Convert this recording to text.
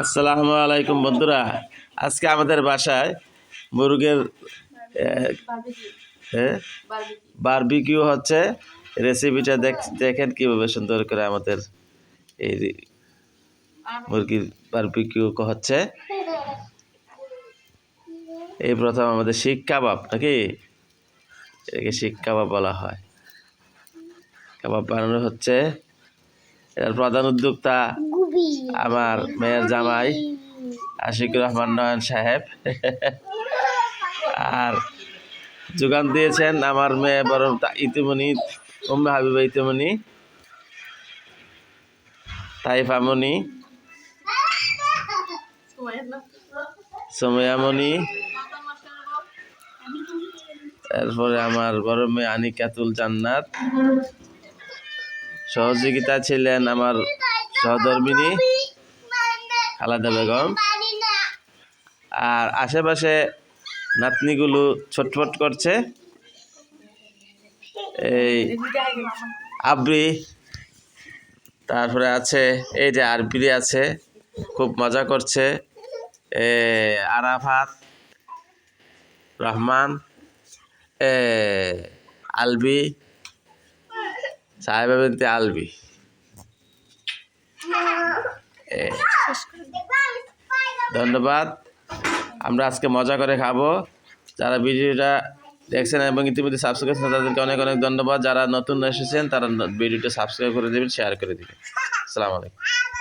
আসসালামু আলাইকুম বন্ধুরা। আজকে আমাদের বাসায় মুরগের বারবিকিউ হচ্ছে রেসিপিটা দেখ, দেখেন কীভাবে সুন্দর করে আমাদের এই মুরগির বারবিকিউ হচ্ছে। এই প্রথম আমাদের শিক কাবাব, নাকি? এটাকে শিক কাবাব বলা হয়। কাবাব বানানো হচ্ছে। এর প্রধান উদ্যোক্তা আমার মেয়ের জামাই, আশিকুর রহমান নয়ন সাহেব। আর যোগান দিয়েছেন আমার মেয়ে বড় ইতিমনি, উম্মে হাবিবা ইতিমনি তাইফামনি সময়ামণি তারপরে আমার বড় মেয়ে আনিকাতুল জান্নাত। সহযোগিতা ছিলেন আমার সহধর্মিনী খালাদা বেগম আর আশেপাশে নাতনিগুলো ছটফট করছে। এই আবরি তারপরে আছে এই যে আরবিরি আছে খুব মজা করছে। এ আরাফাত রহমান এ আলবি সাহেবা আলবি। ধন্যবাদ। আমরা আজকে মজা করে খাব। যারা ভিডিওটা দেখছেন এবং ইতিমধ্যে সাবস্ক্রাইব করেছেন, তাদেরকে অনেক অনেক ধন্যবাদ। যারা নতুন এসেছেন, তারা ভিডিওটা সাবস্ক্রাইব করে দেবেন শেয়ার করে দেবেন। আসসালামু আলাইকুম।